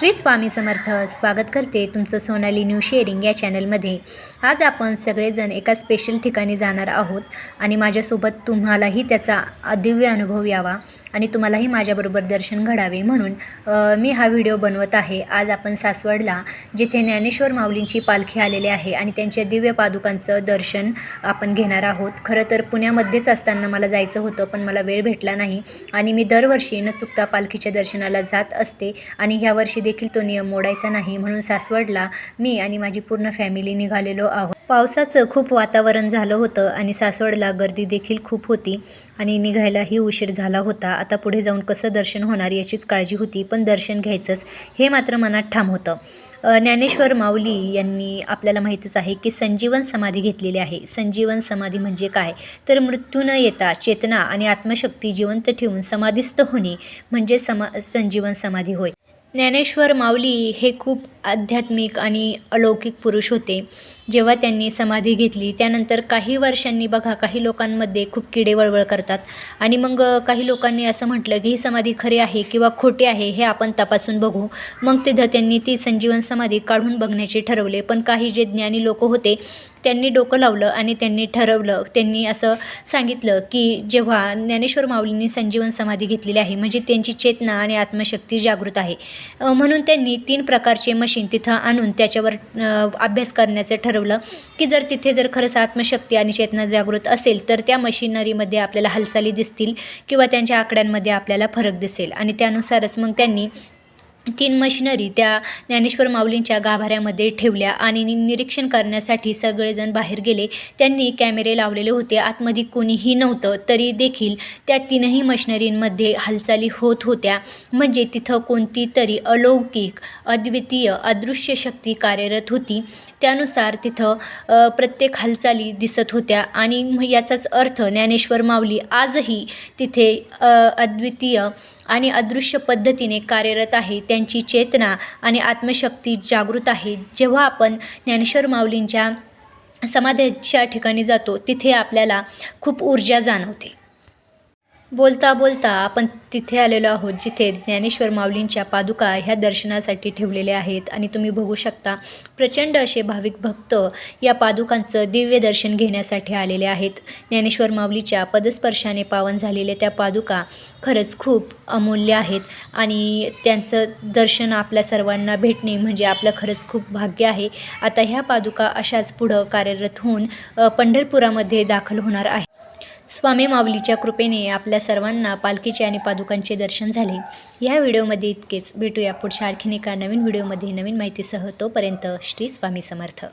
श्री स्वामी समर्थ स्वागत करते तुमचं सोनाली न्यू शेअरिंग या चॅनलमध्ये. आज आपण सगळेजण एका स्पेशल ठिकाणी जाणार आहोत आणि माझ्यासोबत तुम्हालाही त्याचा अदिव्य अनुभव यावा. आणि तुम्हालाही माझ्याबरोबर दर्शन घडावे म्हणून मी हा व्हिडिओ बनवत आहे. आज आपण सासवडला जिथे ज्ञानेश्वर माऊलींची पालखी आलेली आहे आणि त्यांच्या दिव्य पादुकांचं दर्शन आपण घेणार आहोत. खरं तर पुण्यामध्येच असताना मला जायचं होतं पण मला वेळ भेटला नाही आणि मी दरवर्षी न चुकता पालखीच्या दर्शनाला जात असते आणि ह्या वर्षी देखील तो नियम मोडायचा नाही म्हणून सासवडला मी आणि माझी पूर्ण फॅमिली निघालेलो आहोत. पावसाचं खूप वातावरण झालं होतं आणि सासवडला गर्दी देखील खूप होती आणि निघायलाही उशीर झाला होता. आता पुढे जाऊन कसं दर्शन होणार याचीच काळजी होती पण दर्शन घ्यायचंच हे मात्र मनात ठाम होतं. ज्ञानेश्वर माऊली यांनी आपल्याला माहीतच आहे की संजीवन समाधी घेतलेली आहे. संजीवन समाधी म्हणजे काय? तर मृत्यू न येता चेतना आणि आत्मशक्ती जिवंत ठेवून समाधीस्थ होणे म्हणजे समा संजीवन समाधी होय. ज्ञानेश्वर माऊली हे खूप आध्यात्मिक आणि अलौकिक पुरुष होते. जेव्हा त्यांनी समाधी घेतली त्यानंतर काही वर्षांनी बघा काही लोकांमध्ये खूप किडे वळवळ करतात. आणि मग काही लोकांनी असं म्हटलं की ही समाधी खरी आहे किंवा खोटी आहे हे आपण तपासून बघू. मग तिथं त्यांनी ती संजीवन समाधी काढून बघण्याचे ठरवले. पण काही जे ज्ञानी लोक होते त्यांनी डोकं लावलं आणि त्यांनी ठरवलं त्यांनी असं सांगितलं की जेव्हा ज्ञानेश्वर माऊलींनी संजीवन समाधी घेतलेली आहे म्हणजे त्यांची चेतना आणि आत्मशक्ती जागृत आहे. म्हणून त्यांनी तीन प्रकारचे मशीन तिथं आणून त्याच्यावर अभ्यास करण्याचं ठरवलं की जर तिथे जर खरंच आत्मशक्ती आणि चेतना जागृत असेल तर त्या मशिनरीमध्ये आपल्याला हालचाली दिसतील किंवा त्यांच्या आकड्यांमध्ये आपल्याला फरक दिसेल. आणि त्यानुसारच मग त्यांनी तीन मशिनरी त्या ज्ञानेश्वर माऊलींच्या गाभाऱ्यामध्ये ठेवल्या आणि नि- निरीक्षण करण्यासाठी सगळेजण बाहेर गेले. त्यांनी कॅमेरे लावलेले होते. आतमध्ये कोणीही नव्हतं तरी देखील त्या तीनही मशिनरींमध्ये हालचाली होत होत्या. म्हणजे तिथं कोणती तरी अलौकिक अद्वितीय अदृश्य शक्ती कार्यरत होती. त्यानुसार तिथं प्रत्येक हालचाली दिसत होत्या. आणि याचाच अर्थ ज्ञानेश्वर माऊली आजही तिथे अद्वितीय आणि अदृश्य पद्धतीने कार्यरत आहे त्यांची चेतना आणि आत्मशक्ती जागृत आहे. जेव्हा आपण ज्ञानेश्वर माऊलींच्या समाधीच्या ठिकाणी जातो तिथे आपल्याला खूप ऊर्जा जाणवते. बोलता बोलता आपण तिथे आलेलो आहोत जिथे ज्ञानेश्वर माऊलींच्या पादुका ह्या दर्शनासाठी ठेवलेल्या आहेत. आणि तुम्ही बघू शकता प्रचंड असे भाविक भक्त या पादुकांचं दिव्य दर्शन घेण्यासाठी आलेले आहेत. ज्ञानेश्वर माऊलीच्या पदस्पर्शाने पावन झालेल्या त्या पादुका खरंच खूप अमूल्य आहेत. आणि त्यांचं दर्शन आपल्या सर्वांना भेटणे म्हणजे आपलं खरंच खूप भाग्य आहे. आता ह्या पादुका अशाच पुढं कार्यरत होऊन पंढरपुरामध्ये दाखल होणार आहे स्वामी माऊलीच्या कृपेने आपल्या सर्वांना पालखीचे आणि पादुकांचे दर्शन झाले. या व्हिडिओमध्ये इतकेच. भेटूया पुढच्या आणखीन एका नवीन व्हिडिओमध्ये नवीन माहितीसह. तोपर्यंत श्री स्वामी समर्थ.